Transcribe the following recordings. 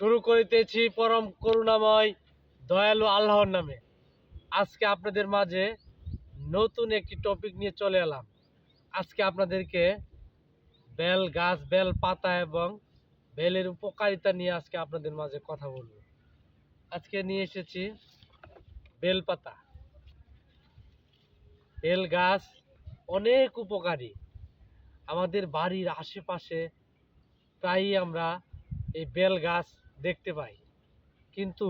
শুরু করিতেছি পরম করুণাময়, দয়ালু আল্লাহর নামে। আজকে আপনাদের মাঝে নতুন একটি টপিক নিয়ে চলে এলাম। আজকে আপনাদেরকে বেল গাছ, বেল পাতা এবং বেলের উপকারিতা নিয়ে আজকে আপনাদের মাঝে কথা বলব। আজকে নিয়ে এসেছি বেল পাতা। বেল গাছ অনেক উপকারী। আমাদের বাড়ির আশেপাশে প্রায়ই আমরা এই বেল গাছ দেখতে পাই। কিন্তু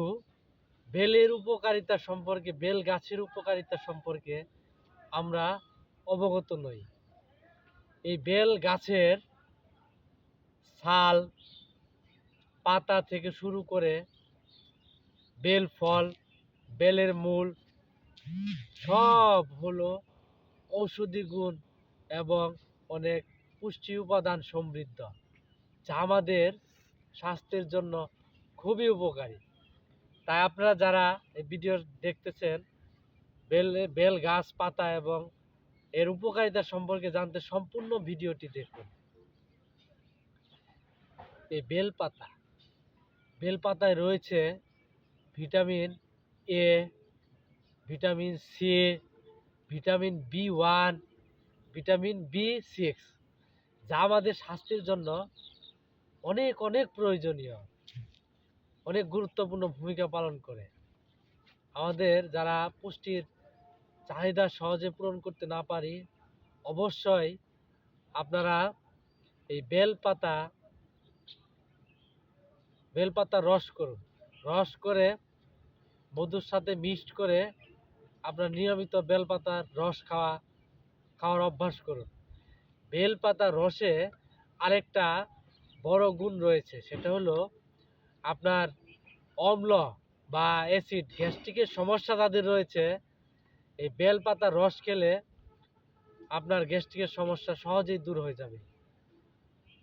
বেলের উপকারিতা সম্পর্কে, বেল গাছের উপকারিতা সম্পর্কে আমরা অবগত নই। এই বেল গাছের ছাল, পাতা থেকে শুরু করে বেল ফল, বেলের মূল, সব হলো ঔষধি গুণ এবং অনেক পুষ্টি উপাদান সমৃদ্ধ, যা আমাদের স্বাস্থ্যের জন্য খুবই উপকারী। তাই আপনারা যারা এই ভিডিও দেখতেছেন, বেল বেল গাছ, পাতা এবং এর উপকারিতা সম্পর্কে জানতে সম্পূর্ণ ভিডিওটি দেখুন। এই বেল পাতা। বেল পাতায় রয়েছে vitamin A, vitamin C, vitamin B one, vitamin B six, যা আমাদের স্বাস্থ্যের জন্য অনেক অনেক প্রয়োজনীয়। অনেক গুরুত্বপূর্ণ ভূমিকা পালন করে। আমাদের যারা পুষ্টির চাহিদা সহজে পূরণ করতে না পারি, অবশ্যই আপনারা এই বেল পাতা বেল পাতা রস করুন। রস করে মধুর সাথে মিক্সড করে আপনার নিয়মিত বেল পাতার রস খাওয়া, খাওয়ার অভ্যাস করুন। বেল পাতার রসে আরেকটা বড় গুণ রয়েছে, সেটা হলো আপনার অম্ল বা অ্যাসিড গ্যাস্ট্রিকের সমস্যা যাদের রয়েছে, এই বেল পাতার রস খেলে আপনার গ্যাস্ট্রিকের সমস্যা সহজেই দূর হয়ে যাবে।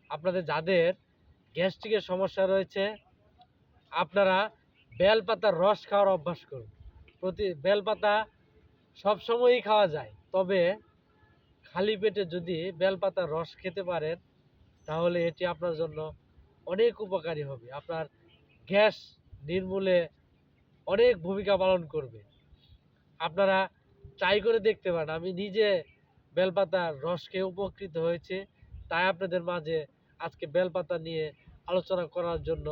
আপনাদের যাদের গ্যাস্ট্রিকের সমস্যা রয়েছে, আপনারা বেল পাতার রস খাওয়ার অভ্যাস করুন। প্রতি, বেল পাতা সবসময়ই খাওয়া যায়, তবে খালি পেটে যদি বেল পাতার রস খেতে পারেন, তাহলে এটি আপনার জন্য অনেক উপকারী হবে। আপনার গ্যাস নির্মূলে অনেক ভূমিকা পালন করবে। আপনারা ট্রাই করে দেখতে পারেন আমি নিজে বেলপাতার রস খেয়ে উপকৃত হয়েছে, তাই আপনাদের মাঝে আজকে বেলপাতা নিয়ে আলোচনা করার জন্য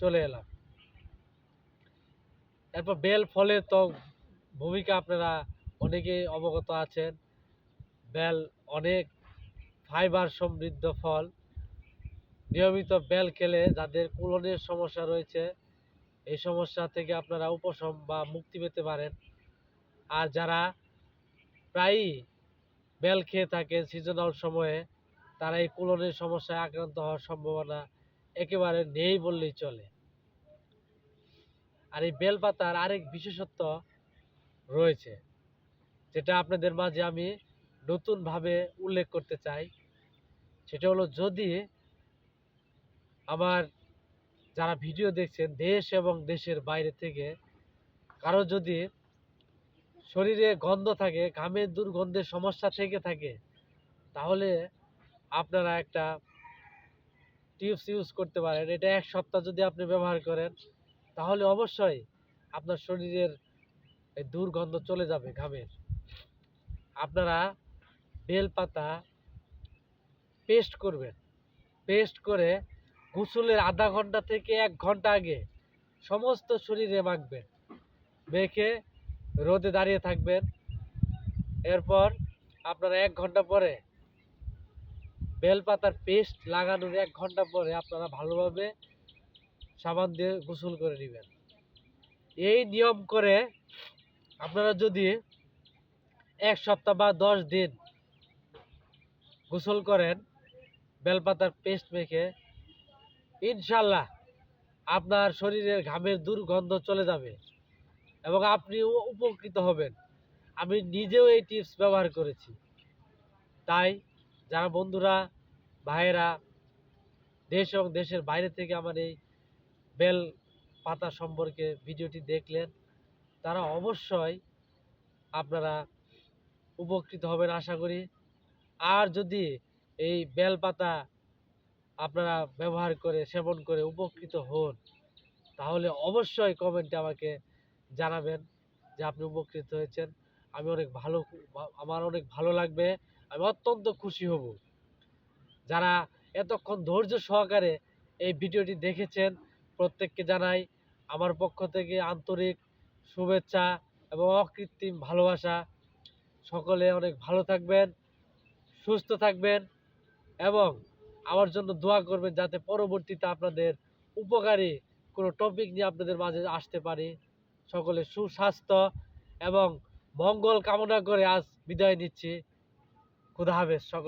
চলে এলাম। এরপর বেল ফলের তো ভূমিকা আপনারা অনেকেই অবগত আছেন। বেল অনেক ফাইবার সমৃদ্ধ ফল। নিয়মিত বেল খেলে যাদের কোলনের সমস্যা রয়েছে, এই সমস্যা থেকে আপনারা উপশম বা মুক্তি পেতে পারেন। আর যারা প্রায়ই বেল খেয়ে থাকেন সিজনাল সময়ে, তারা এই কোলনের সমস্যায় আক্রান্ত হওয়ার সম্ভাবনা একেবারে নেই বললেই চলে। আর এই বেল পাতার আরেক বিশেষত্ব রয়েছে, যেটা আপনাদের মাঝে আমি নতুনভাবে উল্লেখ করতে চাই। সেটা হলো যদি আমার যারা ভিডিও দেখছেন, দেশ এবং দেশের বাইরে থেকে, কারও যদি শরীরে গন্ধ থাকে ঘামের দুর্গন্ধের সমস্যা থেকে থাকে, তাহলে আপনারা একটা টিপস ইউজ করতে পারেন। এটা এক সপ্তাহ যদি আপনি ব্যবহার করেন, তাহলে অবশ্যই আপনার শরীরের দুর্গন্ধ চলে যাবে ঘামের। আপনারা বেল পাতা পেস্ট করবেন। পেস্ট করে গোসলের আধা ঘণ্টা থেকে এক ঘণ্টা আগে সমস্ত শরীরে মাখবেন। মেখে রোদে দাঁড়িয়ে থাকবেন। এরপর আপনারা এক ঘণ্টা পরে বেলপাতার পেস্ট লাগানোর এক ঘণ্টা পরে আপনারা ভালোভাবে সাবান দিয়ে গোসল করে নেবেন। এই নিয়ম করে আপনারা যদি এক সপ্তাহ বা দশ দিন গোসল করেন, বেলপাতার পেস্ট মেখে ইনশাল্লাহ আপনার শরীরের ঘামের দুর্গন্ধ চলে যাবে এবং আপনিও উপকৃত হবেন। আমি নিজেও এই টিপস ব্যবহার করেছি। তাই যারা বন্ধুরা, ভাইয়েরা, দেশ এবং দেশের বাইরে থেকে আমার এই বেল পাতা সম্পর্কে ভিডিওটি দেখলেন, তারা অবশ্যই আপনারা উপকৃত হবেন আশা করি। আর যদি এই বেল পাতা আপনারা ব্যবহার করে, সেবন করে উপকৃত হন, তাহলে অবশ্যই কমেন্টে আমাকে জানাবেন যে আপনি উপকৃত হয়েছেন। আমি অনেক ভালো, আমার অনেক ভালো লাগবে, আমি অত্যন্ত খুশি হব। যারা এতক্ষণ ধৈর্য সহকারে এই ভিডিওটি দেখেছেন, প্রত্যেককে জানাই আমার পক্ষ থেকে আন্তরিক শুভেচ্ছা এবং অকৃত্রিম ভালোবাসা। সকলে অনেক ভালো থাকবেন, সুস্থ থাকবেন এবং আমার জন্য দোয়া করবেন যাতে পরবর্তীতে আপনাদের উপকারী কোনো টপিক নিয়ে আপনাদের মাঝে আসতে পারি। সকলে সুস্বাস্থ্য এবং মঙ্গল কামনা করে আজ বিদায় নিচ্ছি। খুদা হাফেজ সকল